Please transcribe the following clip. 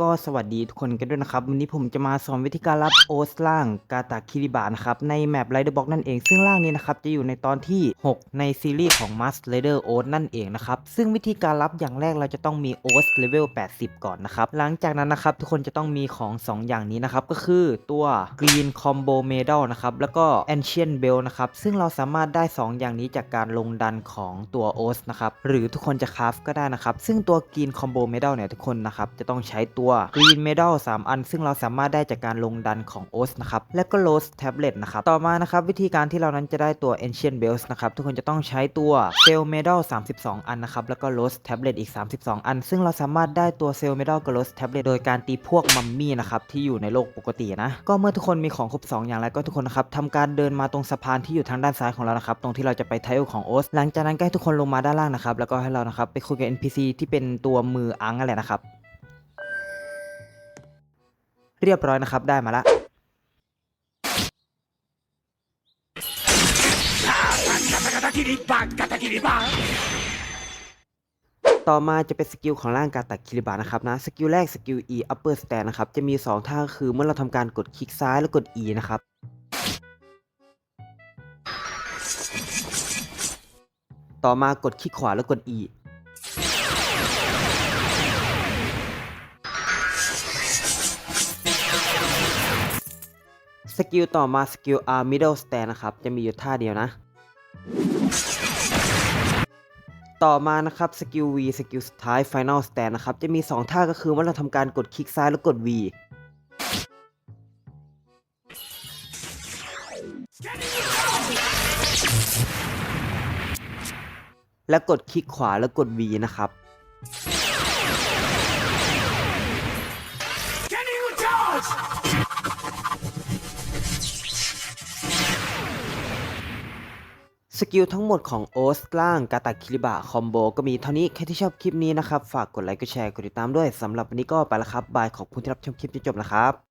ก็สวัสดีทุกคนกันด้วยนะครับ วันนี้ผมจะมาสอนวิธีการรับโอสล่างกาตาคิริบะนะครับในแมปไรเดอร์บ็อกนั่นเอง ซึ่งล่างนี้นะครับจะอยู่ในตอนที่ 6 ในซีรีส์ของ m a s t r a d e r o s นั่นเองนะครับซึ่งวิธีการรับอย่างแรกเราจะต้องมีโอสเลเวล80 ก่อนนะครับหลังจากนั้นนะครับทุกคนจะต้องมีของ 2 อย่างนี้นะครับก็คือตัว Green Combo Medal นะครับแล้วก็ Ancient Bell นะครับซึ่งเราสามารถได้ 2 อย่างนี้จากการลงดันของตัวโอสนะครับหรือทุกคนจะคราฟก็ได้นะครับซึ่งตัว Green Combo Medal เนี่ยทุกคนนะครับจะต้องใช้ตัว Green Medal 3อัน ซึ่งเราสามารถได้จากการลงดันของ o s นะครับ และก็ Rose Tablet นะครับ ต่อมานะครับ วิธีการที่เรานั้นจะได้ตัว Ancient Bells นะครับ ทุกคนจะต้องใช้ตัว Cell Medal 32 อันนะครับ แล้วก็ Rose Tablet อีก 32 อัน ซึ่งเราสามารถได้ตัว Cell Medal กับ Rose Tablet โดยการตีพวกมัมมี่นะครับที่อยู่ในโลกปกตินะ ก็เมื่อทุกคนมีของครบ 2 อย่างแล้วก็ทุกคนนะครับทำการเดินมาตรงสะพานที่อยู่ทางด้านซ้ายของเรานะครับตรงที่เราจะไปไทลของ o s หลังจากนั้นก็ให้ทุกคนลงมาด้านล่างนะครับแล้วก็ให้เรานะครับไปคุยกับ NPC ที่เป็นตัวมืออังอะไรนะครับ เรียบร้อยนะครับได้มาละต่อมาจะเป็นสกิลของร่างการตัดคิริบานะครับนะสกิลแรกสกิล E upper stand นะครับจะมี 2 ท่าคือเมื่อเราทำการกดคลิกซ้ายแล้วกด E นะครับต่อมากดคลิกขวาแล้วกด E สกิลต่อมาสกิล R middle stand นะครับ จะมีอยู่ท่าเดียวนะ ต่อมานะครับสกิล V สกิลสุดท้าย Final Stand นะครับ จะมี 2 ท่าก็คือว่าเราทำการกดคลิกซ้ายแล้วกด V และกดคลิกขวาแล้วกด V นะครับ สกิลทั้งหมดของโอสล่างกาตาคิริบะคอมโบก็มีเท่านี้ใครที่ชอบคลิปนี้นะครับ ฝากกดไลค์กดแชร์กดติดตามด้วยสำหรับวันนี้ก็ไปแล้วครับบายขอบคุณที่รับชมคลิปจนจบนะครับ